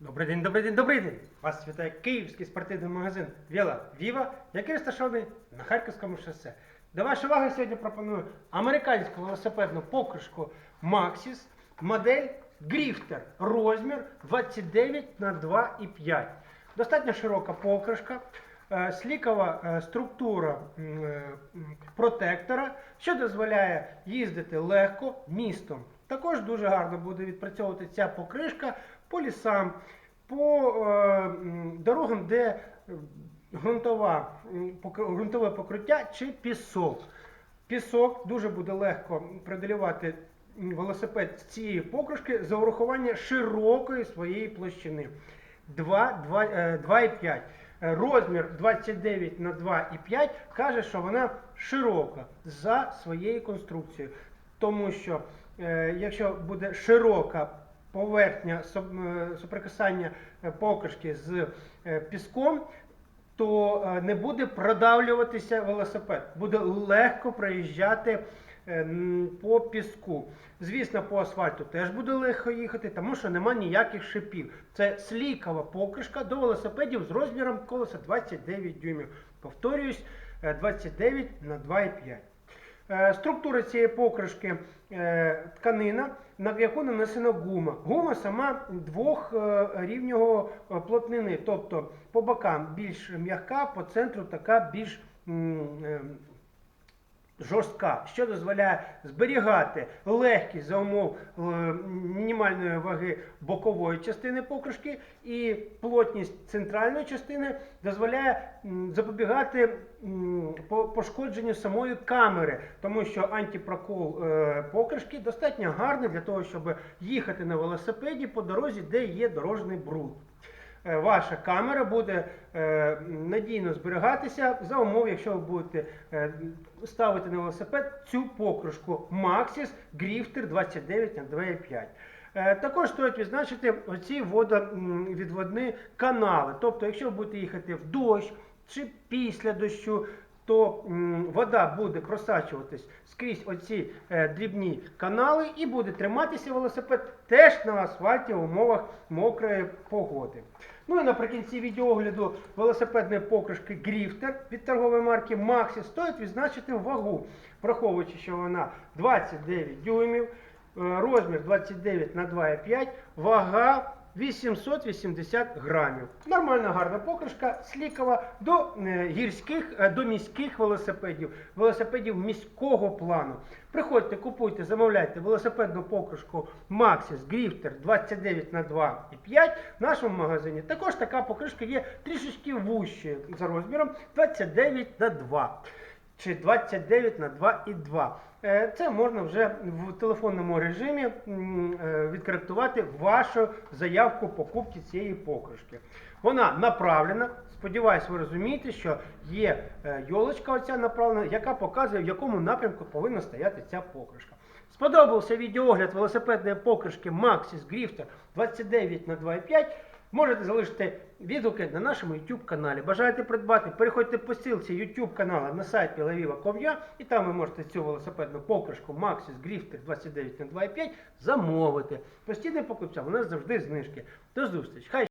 Добрий день, добрий день, добрий день! Вас вітає київський спортивний магазин Віла Віва, який розташований на Харківському шосе. До вашої уваги сьогодні пропоную американську велосипедну покришку Maxis, модель Grifter, розмір 29 на 2,5. Достатньо широка покришка, е, слікова е, структура е, протектора, що дозволяє їздити легко містом. Також дуже гарно буде відпрацьовувати ця покришка по лісам, по е, дорогам, де е, ґрунтова, ґрунтове покриття чи пісок. Пісок дуже буде легко преодолювати велосипед з цієї покришки за урахування широкої своєї площини 2, 2, е, 2,5. Е, Розмір 29 на 2,5 каже, що вона широка за своєю конструкцією. Тому що е, якщо буде широка поверхня е, соприкасання е, покришки з е, піском, то не буде продавлюватися велосипед. Буде легко проїжджати по піску. Звісно, по асфальту теж буде легко їхати, тому що нема ніяких шипів. Це слікова покришка до велосипедів з розміром колеса 29 дюймів. Повторююсь, е, 29 на 2,5. Е, Структура цієї покришки е, тканина, на яку нанесена гума. Гума сама двох рівнього плотнини, тобто по бокам більш м'яка, по центру така більш е, жорстка, що дозволяє зберігати легкість за умов е, мінімальної ваги бокової частини покришки, і плотність центральної частини дозволяє запобігати по- пошкодженню самої камери, тому що антипрокол е, покришки достатньо гарний для того, щоб їхати на велосипеді по дорозі, де є дорожній бруд. Е, Ваша камера буде е, надійно зберігатися за умов, якщо ви будете е, ставити на велосипед цю покружку Maxis Grifter 29 на 2,5. Е, Також стоїть відзначити оці водовідводні канали. Тобто, якщо ви будете їхати в дощ чи після дощу, то вода буде просачуватись скрізь оці е, дрібні канали і буде триматися велосипед теж на асфальті в умовах мокрої погоди. Ну і наприкінці відеогляду велосипедної покришки Grifter від торгової марки Maxi стоїть відзначити вагу, враховуючи, що вона 29 дюймів, е, розмір 29 на 2,5, вага 880 грамів. Нормальна гарна покришка, слікова до е, гірських, е, до міських велосипедів, велосипедів міського плану. Приходьте, купуйте, замовляйте велосипедну покришку Maxis Grifter 29 на 2,5 в нашому магазині. Також така покришка є трішечки вущою за розміром 29 на 2 чи 29 на 2,2. Е, Це можна вже в телефонному режимі е, відкоректувати вашу заявку покупки цієї покришки. Вона направлена. Сподіваюсь, ви розумієте, що є е, йолочка оця направлена, яка показує, в якому напрямку повинна стояти ця покришка. Сподобався відеогляд велосипедної покришки Maxis Grifter 29 на 2,5. Можете залишити відгуки на нашому YouTube каналі. Бажаєте придбати, переходьте по ссылці YouTube каналу на сайт pilaviva.com.ua і там ви можете цю велосипедну покришку Maxis Grifter 29 на 2,5 замовити. Постійним покупцям у нас завжди знижки. До зустрічі! Хай